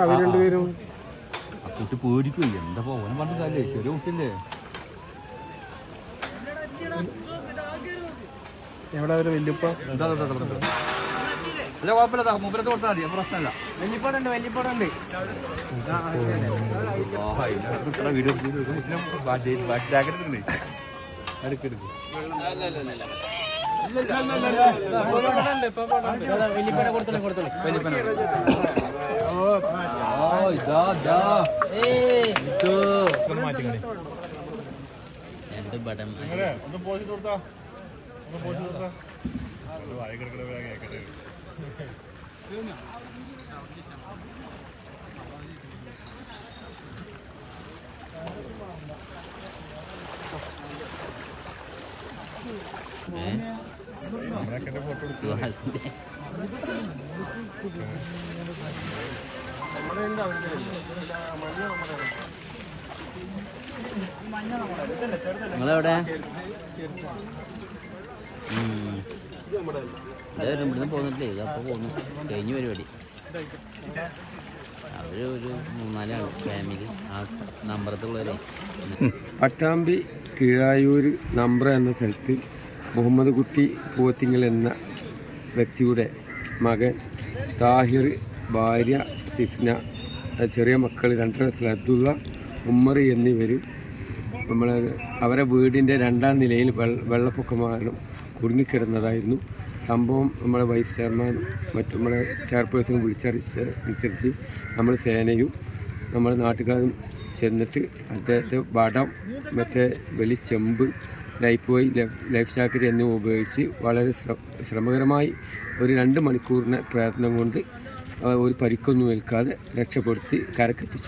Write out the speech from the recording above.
അവർ രണ്ടുപേരും കുട്ടി പേടിക്കും. എന്താ ഓൻ പറഞ്ഞ കാലേ ചെറിയ കുട്ടിയല്ലേ? എവിടെ അവർ വല്യപ്പ. അല്ല കുഴപ്പമില്ല മൂപ്പരത്ത് കൊടുത്താൽ മതി. ജാക്കറ്റ് വല്യപ്പടുണ്ട് വല്യപ്പടുണ്ട്. ആ, ഇതിനകത്ത് ഇത്ര വീഡിയോ എടുത്ത് ഇത് ഇതിനെ ബാക്ക് ബാക്ക് ജാക്കറ്റ് ഇട്ടില്ലേ? എടുക്ക്, എടുക്ക്. വലിയപ്പനെ. ആ, ഇതാ, ഇതാ. ഇത്. നിങ്ങളെവിടെ? ഇവിടുന്ന് പോന്നിട്ടില്ലേ ഇതപ്പോ പോന്നു കഴിഞ്ഞു പരിപാടി. അവർ ഒരു മൂന്നാലാണ് ഫാമിലി ആ നമ്പറത്തുള്ളവരെ പട്ടാമ്പി കീഴായൂർ നമ്പ്ര എന്ന സ്ഥലത്ത് മുഹമ്മദ് കുട്ടി പോത്തിങ്ങൽ എന്ന വ്യക്തിയുടെ മകൻ താഹിർ ഭാര്യ സിഫ്ന ചെറിയ മക്കൾ രണ്ടര വയസ്സിൽ അബ്ദുള്ള ഉമ്മർ എന്നിവർ നമ്മൾ അവരെ വീടിന്റെ രണ്ടാം നിലയിൽ വെള്ള വെള്ളപ്പൊക്കമാണ് കുടുങ്ങിക്കിടന്നതായിരുന്നു. സംഭവം നമ്മുടെ വൈസ് ചെയർമാൻ മറ്റു നമ്മുടെ ചെയർപേഴ്സൺ വിളിച്ചറിച്ച അനുസരിച്ച് നമ്മൾ സേനയും നമ്മുടെ നാട്ടുകാരും ചെന്നിട്ട് അദ്ദേഹത്തെ വടം മറ്റേ വെളിച്ചെമ്പ് ലൈഫ് ബോയ് ലൈഫ് ജാക്കറ്റ് എന്നിവ ഉപയോഗിച്ച് വളരെ ശ്ര ശ്രമകരമായി ഒരു രണ്ട് മണിക്കൂറിന് പ്രയത്നം കൊണ്ട് ഒരു പരിക്കൊന്നും ഏൽക്കാതെ രക്ഷപ്പെടുത്തി കരക്കെത്തിച്ചു.